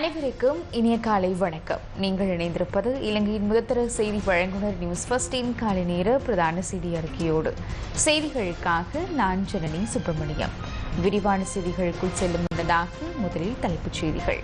அனைவருக்கும் இனிய காலை வணக்கம். நீங்கள் இணைந்திருப்பது இலங்கையின் முதத்தர செய்தி வழங்குனர் நியூஸ் ஃபர்ஸ்டின் காலை நேர பிரதான செய்தி அறிக்கையோடு. செய்திகளுக்காக நான் ஜனனி சுப்பிரமணியம். விரிவான செய்திகளுக்குள் செல்லும் முன்னதாக முதலில் தலைப்புச் செய்திகள்.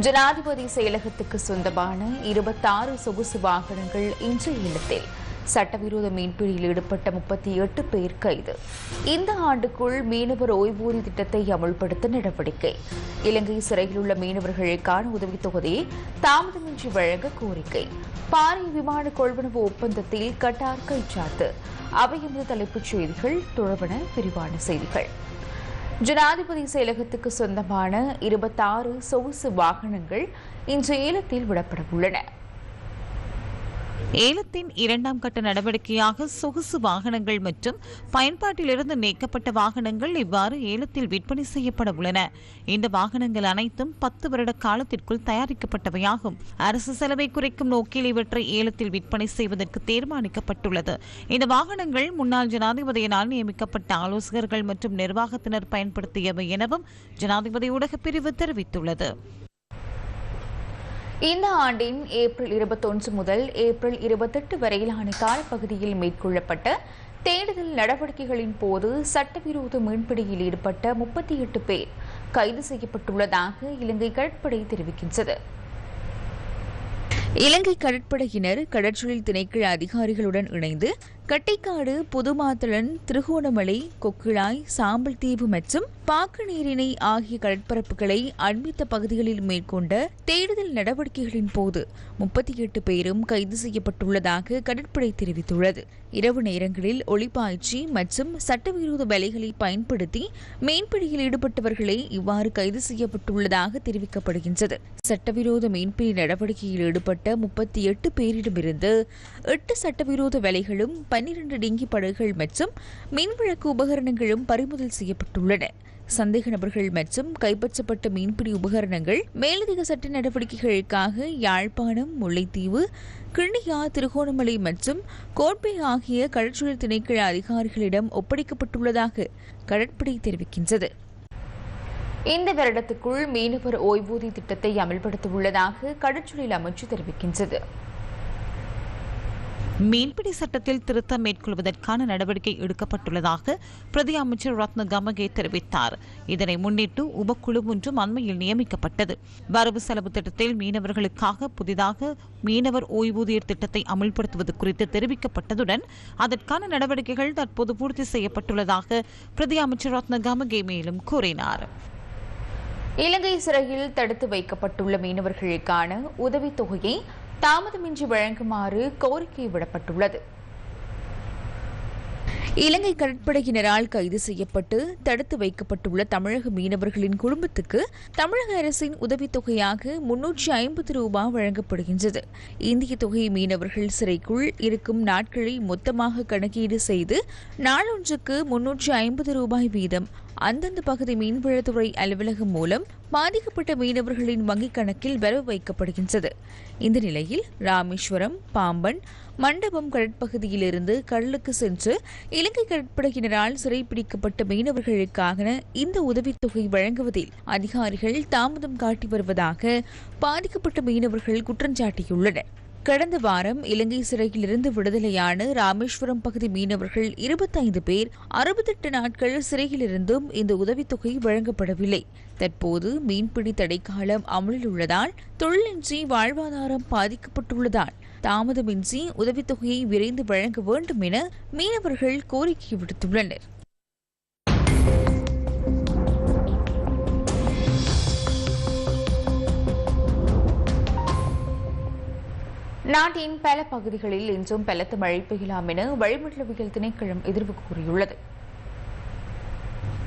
ஜனாதிபதி செயலகத்துக்கு சொந்தமான இருபத்தாறு சொகுசு வாகனங்கள் இன்றைய இல்லத்தில் சட்டவிரோத மீன்பிடியில் ஈடுபட்ட முப்பத்தி எட்டு பேர் கைது. இந்த ஆண்டுக்குள் மீனவர் ஓய்வூதிய திட்டத்தை அமல்படுத்த நடவடிக்கை. இலங்கை சிறையில் உள்ள மீனவர்களுக்கான உதவித் தாமதமின்றி வழங்க கோரிக்கை. பாரி விமான கொள்வனவு ஒப்பந்தத்தில் கட்டார் கைச்சாத்து. அவை தலைப்புச் செய்திகள் தொடர்பன விரிவான செய்திகள். ஜனாதிபதி செயலகத்துக்கு சொந்தமான இருபத்தாறு சொகுசு வாகனங்கள் இன்று ஏலத்தில் விடப்பட உள்ளன. ஏலத்தின் இரண்டாம் கட்ட நடவடிக்கையாக சொகுசு வாகனங்கள் மற்றும் பயன்பாட்டிலிருந்து நீக்கப்பட்ட வாகனங்கள் இவ்வாறு ஏலத்தில் விற்பனை செய்யப்பட உள்ளன. இந்த வாகனங்கள் அனைத்தும் பத்து வருட காலத்திற்குள் தயாரிக்கப்பட்டவையாகும். அரசு செலவை குறைக்கும் நோக்கில் இவற்றை ஏலத்தில் விற்பனை செய்வதற்கு தீர்மானிக்கப்பட்டுள்ளது. இந்த வாகனங்கள் முன்னாள் ஜனாதிபதியினால் நியமிக்கப்பட்ட ஆலோசகர்கள் மற்றும் நிர்வாகத்தினர் பயன்படுத்தியவை எனவும் ஜனாதிபதி ஊடகப்பிரிவு தெரிவித்துள்ளது. இந்த ஆண்டின் ஏப்ரல் இருபத்தொன்று முதல் ஏப்ரல் இருபத்தெட்டு வரையிலான காலப்பகுதியில் மேற்கொள்ளப்பட்ட தேடுதல் நடவடிக்கைகளின் போது சட்டவிரோத மீன்பிடியில் ஈடுபட்ட முப்பத்தி எட்டு பேர் கைது செய்யப்பட்டுள்ளதாக இலங்கை கடற்படை தெரிவிக்கின்றது. இலங்கை கடற்படையினர் கடற்றொழில் திணைக்கள அதிகாரிகளுடன் இணைந்து கட்டைக்காடு புதுமாத்தளன் திருகோணமலை கொக்கிழாய் சாம்பல் தீவு மற்றும் பாக்கநீரிணை ஆகிய கடற்பரப்புகளை அண்மித்த பகுதிகளில் மேற்கொண்ட தேடுதல் நடவடிக்கைகளின் போது முப்பத்தி எட்டு பேரும் கைது செய்யப்பட்டுள்ளதாக கடற்படை தெரிவித்துள்ளது. இரவு நேரங்களில் ஒளிப்பாய்ச்சி மற்றும் சட்டவிரோத வேலைகளை பயன்படுத்தி மீன்பிடியில் ஈடுபட்டவர்களே இவ்வாறு கைது செய்யப்பட்டுள்ளதாக தெரிவிக்கப்படுகின்றது. சட்டவிரோத மீன்பிடி நடவடிக்கையில் ஈடுபட்ட முப்பத்தி எட்டு பேரிடமிருந்து எட்டு சட்டவிரோத வேலைகளும் பன்னிரண்டு டிங்கி படகுகள் மற்றும் மீன்விளக்கு உபகரணங்களும் பறிமுதல் செய்யப்பட்டுள்ளன. சந்தேக நபர்கள் மற்றும் கைப்பற்றப்பட்ட மீன்பிடி உபகரணங்கள் மேலதிக சட்ட நடவடிக்கைகளுக்காக யாழ்ப்பாணம் முல்லைத்தீவு கிண்ணியா திருகோணமலை மற்றும் கோட்பை ஆகிய கடற்சூழல் திணைக்கள அதிகாரிகளிடம் ஒப்படைக்கப்பட்டுள்ளதாக கடற்படை தெரிவிக்கின்றது. இந்த வருடத்துக்குள் மீனவர் ஓய்வூதிய திட்டத்தை அமல்படுத்த உள்ளதாக கடற்றொழில் அமைச்சு தெரிவிக்கின்றது. மீன்பிடி சட்டத்தில் திருத்தம் மேற்கொள்வதற்கான நடவடிக்கை எடுக்கப்பட்டுள்ளதாக பிரதி அமைச்சர் ரத்ன கமகே தெரிவித்தார். இதனை முன்னிட்டு உபக்குழு ஒன்றும் அண்மையில் நியமிக்கப்பட்டது. வரவு செலவு திட்டத்தில் மீனவர்களுக்காக புதிதாக மீனவர் ஓய்வூதியர் திட்டத்தை அமல்படுத்துவது குறித்து தெரிவிக்கப்பட்டதுடன் அதற்கான நடவடிக்கைகள் தற்போது பூர்த்தி செய்யப்பட்டுள்ளதாக பிரதி அமைச்சர் ரத்ன கமகே மேலும் கூறினார். இலங்கை சிறையில் தடுத்து வைக்கப்பட்டுள்ள மீனவர்களுக்கான உதவித் தொகையை தாமதமின்றி வழங்குமாறு கோரிக்கை விடப்பட்டுள்ளது. இலங்கை கடற்படையினரால் கைது செய்யப்பட்டு தடுத்து வைக்கப்பட்டுள்ள தமிழக மீனவர்களின் குடும்பத்துக்கு தமிழக அரசின் உதவித்தொகையாக முன்னூற்றி ஐம்பது ரூபாய் வழங்கப்படுகின்றது. இந்திய தொகை மீனவர்கள் சிறைக்குள் இருக்கும் நாட்களை மொத்தமாக கணக்கீடு செய்து நாளொன்றுக்கு முன்னூற்றி ஐம்பது ரூபாய் வீதம் அந்தந்த பகுதி மீன்வளத்துறை அலுவலகம் மூலம் பாதிக்கப்பட்ட மீனவர்களின் வங்கிக் கணக்கில் வரவு வைக்கப்படுகின்றது. இந்த நிலையில் ராமேஸ்வரம் பாம்பன் மண்டபம் கடற்பகுதியிலிருந்து கடலுக்கு சென்று இலங்கை கடற்படையினரால் சிறைப்பிடிக்கப்பட்ட மீனவர்களுக்கான இந்த உதவித்தொகை வழங்குவதில் அதிகாரிகள் தாமதம் காட்டி வருவதாக பாதிக்கப்பட்ட மீனவர்கள் குற்றஞ்சாட்டியுள்ளனர். கடந்த வாரம் இலங்கை சிறையிலிருந்து விடுதலையான ராமேஸ்வரம் பகுதி மீனவர்கள் இருபத்தைந்து பேர் அறுபத்தெட்டு நாட்கள் சிறையிலிருந்தும் இந்த உதவித்தொகை வழங்கப்படவில்லை. தற்போது மீன்பிடி தடைக்காலம் அமலில் உள்ளதால் தொழிலின்றி வாழ்வாதாரம் பாதிக்கப்பட்டுள்ளதால் தாமதமின்றி உதவித்தொகையை விரைந்து வழங்க வேண்டும் என மீனவர்கள் கோரிக்கை விடுத்துள்ளனர். நாட்டின் பல பகுதிகளில் இன்றும் பலத்த மழை பெய்யலாம் என வளிமண்டலவியல் திணைக்களம் எதிர்வு கூறியுள்ளது.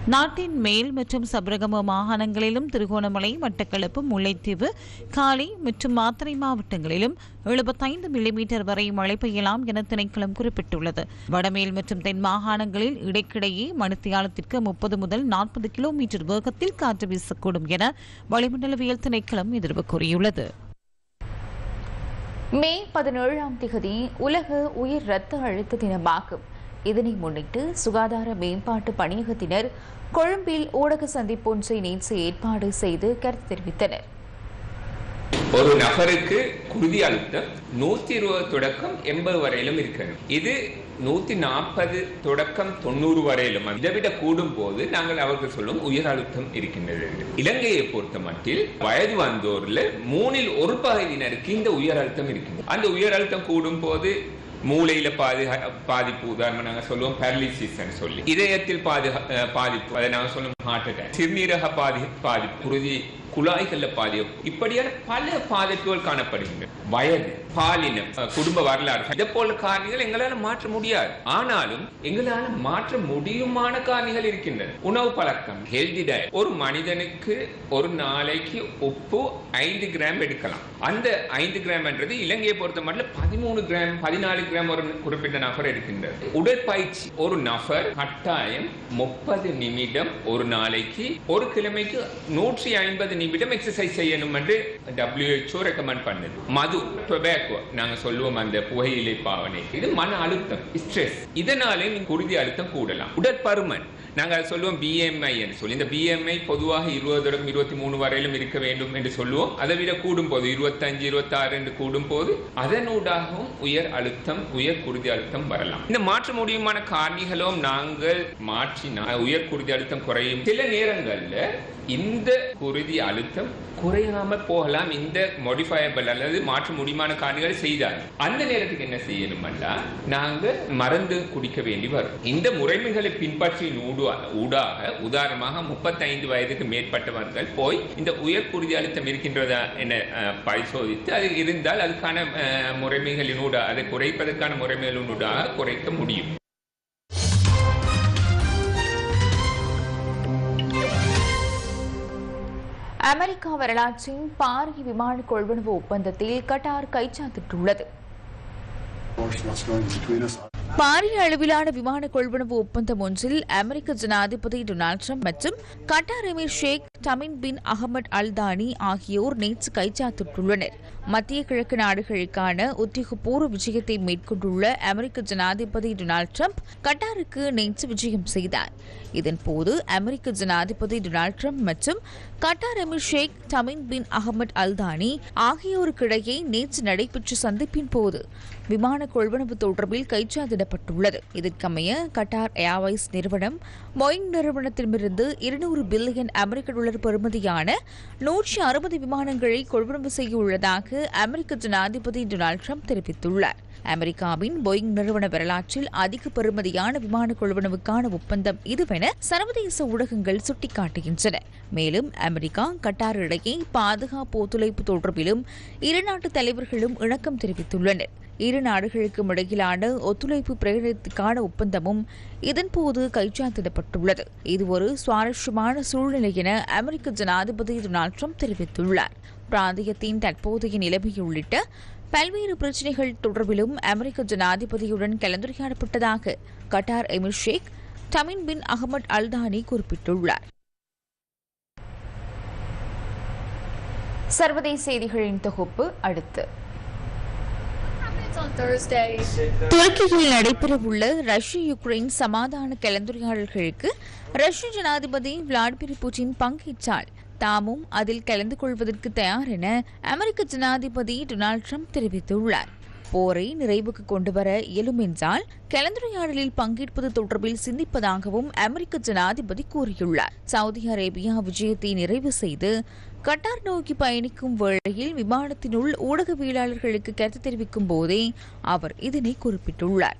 நாட்டின் மேல் மற்றும் சபரகம மாகாணங்களிலும் திருகோணமலை மட்டக்களப்பு முல்லைத்தீவு காலி மற்றும் மாத்தறை மாவட்டங்களிலும் எழுபத்தைந்து மில்லிமீட்டர் வரை மழை பெய்யலாம் என திணைக்களம் குறிப்பிட்டுள்ளது. வடமேல் மற்றும் தென் மாகாணங்களில் இடைக்கிடையே மணித்தியாலத்திற்கு முப்பது முதல் நாற்பது கிலோமீட்டர் வேகத்தில் காற்று வீசக்கூடும் என வளிமண்டலவியல் திணைக்களம் எதிர்வு கூறியுள்ளது. மே பதினேழாம் திகதி உலக உயிர் இரத்த அழுத்த தினமாகும். இதனை முன்னிட்டு சுகாதார மேம்பாட்டு பணியகத்தினர் கொழும்பில் ஊடக சந்திப்பொன்றை நேற்று ஏற்பாடு செய்து கருத்து தெரிவித்தனர். ஒரு நபருக்கு குருதி அழுத்தம் நூத்தி இருபது தொடக்கம் எண்பது வரையிலும் இருக்கிறது. இது நூத்தி நாற்பது தொடக்கம் தொண்ணூறு வரையிலும். இதை விட கூடும் போது நாங்கள் அவர்கள் சொல்லும் உயர் அழுத்தம் இருக்கின்றது. என்று. இலங்கையை பொறுத்த மட்டில் வயது வந்தோர்ல மூணில் ஒரு பகுதியினருக்கு இந்த உயர் அழுத்தம் இருக்கின்றது. அந்த உயர் அழுத்தம் கூடும் போது மூளையில பாதி பாதிப்பு உதாரணம் நாங்க சொல்லுவோம் பேரலிசிஸ் சொல்லி. இதயத்தில் பாதி பாதிப்பு அதை நாங்க சொல்லுவோம் ஹார்ட் அட்டாக் சிறுநீரக பாதி பாதிப்பு குருதி குழாய்கள்ல பாதிப்பு இப்படியான பல பாதிப்புகள் காணப்படுகின்றன. வயது பாலினம் குடும்ப வரலாறு இதை போல காரணிகள் எங்களால மாற்ற முடியாது. ஆனாலும் எங்களால மாற்ற முடியுமான காரணிகள் இருக்கின்றன. உணவு பழக்கம் ஹெல்தி டயட் ஒரு மனிதனுக்கு ஒரு நாளைக்கு உப்பு ஐந்து கிராம் எடுக்கலாம். அந்த ஐந்து கிராம் என்றது இலங்கையை பொறுத்த மட்டும் பதிமூணு கிராம் பதினாலு கிராம் ஒரு குறிப்பிட்ட நபர் எடுக்கின்றது உடற்பயிற்சி ஒரு நபர் கட்டாயம் முப்பது நிமிடம் ஒரு நாளைக்கு ஒரு கிழமைக்கு நூற்றி ஐம்பது நிமிடம் எக்ஸசைஸ் செய்யணும் என்று டபிள்யூஹெச்ஓ ரெக்கமெண்ட் பண்ணுது. மது டொபாக்கோ நாங்க சொல்லுவோம் அந்த புகையிலை பாவனை. இது மன அழுத்தம் ஸ்ட்ரெஸ் இதனாலே நீங்க குருதி அழுத்தம் கூடலாம். உடற்பருமன் நாங்க அதை சொல்லுவோம் பிஎம்ஐ என்று சொல்லி. இந்த பிஎம்ஐ பொதுவாக இருபது இருபத்தி மூணு வரையிலும் இருக்க வேண்டும் என்று சொல்லுவோம். அதை விட கூடும் போது இருபத்தஞ்சு இருபத்தாறு என்று கூடும் போது அதனூடாகவும் உயர் அழுத்தம் உயர் குருதி அழுத்தம் வரலாம். இந்த மாற்ற முடியுமான காரணிகளும் நாங்கள் மாற்றினால் உயர் குருதி அழுத்தம் குறையும். சில நேரங்களில் இந்த குருதி அழுத்தம் குறையாம போகலாம் இந்த மாடிஃபயபிள் அல்லது மாற்ற முடியுமான காரணிகளை செய்தால். அந்த நேரத்துக்கு என்ன செய்யணும்னா நாங்க மருந்து குடிக்க வேண்டி வரும். இந்த முறைமைகளை பின்பற்றி ஊடா- ஊடாக உதாரணமாக முப்பத்தைந்து வயதுக்கு மேற்பட்டவர்கள் போய் இந்த உயர் குருதி அழுத்தம் இருக்கின்றதா என அஹ், பரிசோதித்து அது இருந்தால் அதுக்கான அஹ், முறைமைகளினூடாக அதை குறைப்பதற்கான முறைமைகளினூடாக குறைக்க முடியும். அமெரிக்கா வரலாற்றின் பாரிய விமான கொள்வனவு ஒப்பந்தத்தில் கட்டார் கைச்சாத்திட்டுள்ளது. பாரிய அளவிலான விமான கொள்வனவு ஒப்பந்தம் ஒன்றில் அமெரிக்க ஜனாதிபதி டொனால்ட் ட்ரம்ப் மற்றும் Qatar emir Sheikh Tamim bin Ahmed Al Thani ஆகியோர் நேற்று கைச்சாத்திட்டுள்ளனர். மத்திய கிழக்கு நாடுகளுக்கான உத்தியோகபூர்வ விஜயத்தை மேற்கொண்டுள்ள அமெரிக்க ஜனாதிபதி டொனால்ட் ட்ரம்ப் கட்டாருக்கு நேற்று விஜயம் செய்தார். இதன்போது அமெரிக்க ஜனாதிபதி டொனால்ட் ட்ரம்ப் மற்றும் Qatar emir Sheikh Tamim bin Ahmed Al Thani ஆகியோருக்கிடையே நேற்று நடைபெற்ற சந்திப்பின் போது விமான கொள்வனவு தொடர்பில் கைச்சாத்து கைச்சாத்திடப்பட்டுள்ளது இதற்கமைய கட்டார் ஏர்வைஸ் நிறுவனம் போயிங் நிறுவனத்திடமிருந்து இருநூறு பில்லியன் அமெரிக்க டாலர் பெறுமதியான நூற்றி அறுபது விமானங்களை கொள்வனவு செய்ய உள்ளதாக அமெரிக்க ஜனாதிபதி டொனால்ட் ட்ரம்ப் தெரிவித்துள்ளார். அமெரிக்காவின் போயிங் நிறுவன வரலாற்றில் அதிக பெறுமதியான விமான கொள்வனவுக்கான ஒப்பந்தம் இதுவென சர்வதேச ஊடகங்கள் சுட்டிக்காட்டுகின்றன. மேலும் அமெரிக்கா கட்டார் இடையே பாதுகாப்பு ஒத்துழைப்பு தொடர்பிலும் இரு நாட்டு தலைவர்களும் இணக்கம் தெரிவித்துள்ளனர். இரு நாடுகளுக்கும் இடையிலான ஒத்துழைப்பு பிரகடனத்துக்கான ஒப்பந்தமும் இதன்போது கைச்சாத்திடப்பட்டுள்ளது இது ஒரு சுவாரஸ்யமான சூழ்நிலை என அமெரிக்க ஜனாதிபதி டொனால்ட் ட்ரம்ப் தெரிவித்துள்ளார். பிராந்தியத்தின் தற்போதைய நிலைமை உள்ளிட்ட பல்வேறு பிரச்சினைகள் தொடர்பிலும் அமெரிக்க ஜனாதிபதியுடன் கலந்துரையாடப்பட்டதாக Qatar emir Sheikh Tamim bin Ahmed Al Thani குறிப்பிட்டுள்ளார். சர்வதேச செய்திகளின் தொகுப்பு அடுத்து. துருக்கியில் நடைபெறவுள்ள ரஷ்ய யுக்ரைன் சமாதான கலந்துரையாடல்களுக்கு ரஷ்ய ஜனாதிபதி விளாடிமிர் புட்டின் பங்கேற்றால் தாமும் அதில் கலந்து கொள்வதற்கு தயார் என அமெரிக்க ஜனாதிபதி டொனால்ட் ட்ரம்ப் தெரிவித்துள்ளார். போரை நிறைவுக்கு கொண்டுவர இயலும் என்றால் கலந்துரையாடலில் பங்கேற்பது தொடர்பில் சிந்திப்பதாகவும் அமெரிக்க ஜனாதிபதி கூறியுள்ளார். சவுதி அரேபியா விஜயத்தை நிறைவு செய்து கட்டார் நோக்கி பயணிக்கும் வேளையில் விமானத்தினுள் ஊடகவியலாளர்களுக்கு கருத்து தெரிவிக்கும் போதே அவர் இதனை குறிப்பிட்டுள்ளார்.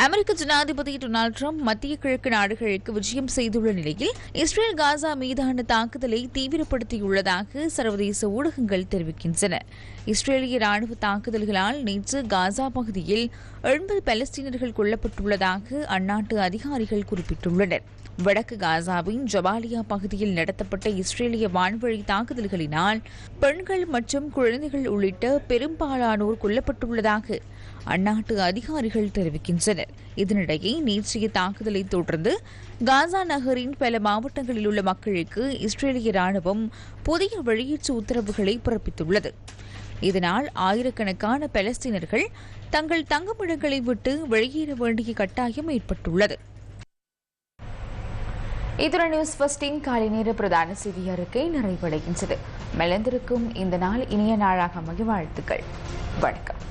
அமெரிக்க ஜனாதிபதி டொனால்ட் ட்ரம்ப் மத்திய கிழக்கு நாடுகளுக்கு விஜயம் செய்துள்ள நிலையில் இஸ்ரேல் காசா மீதான தாக்குதலை தீவிரப்படுத்தியுள்ளதாக சர்வதேச ஊடகங்கள் தெரிவிக்கின்றன. இஸ்ரேலிய ராணுவ தாக்குதல்களால் நேற்று காசா பகுதியில் எண்பது பலஸ்தீனர்கள் கொல்லப்பட்டுள்ளதாக அந்நாட்டு அதிகாரிகள் குறிப்பிட்டுள்ளனர். வடக்கு காசாவின் ஜபாலியா பகுதியில் நடத்தப்பட்ட இஸ்ரேலிய வான்வழி தாக்குதல்களினால் பெண்கள் மற்றும் குழந்தைகள் உள்ளிட்ட பெரும்பாலானோர் கொல்லப்பட்டுள்ளதாக அந்நாட்டு அதிகாரிகள் தெரிவிக்கின்றனர். இதனிடையே நேற்றைய தாக்குதலை தொடர்ந்து காசா நகரின் பல மாவட்டங்களில் உள்ள மக்களுக்கு இஸ்ரேலிய ராணுவம் புதிய வெளியேற்று உத்தரவுகளை பிறப்பித்துள்ளது. இதனால் ஆயிரக்கணக்கான பலஸ்தீனர்கள் தங்கள் தங்குமிடங்களை விட்டு வெளியேற வேண்டிய கட்டாயம் ஏற்பட்டுள்ளது. இத்துடன் நியூஸ் ஃபர்ஸ்டின் காலை நேர பிரதான செய்தி அறிக்கை நிறைவடைகின்றது. மெலந்திருக்கும் இந்த நாள் இனிய நாளாக மகிழ்வாழ்த்துக்கள். வாழ்த்துக்கள் வணக்கம்.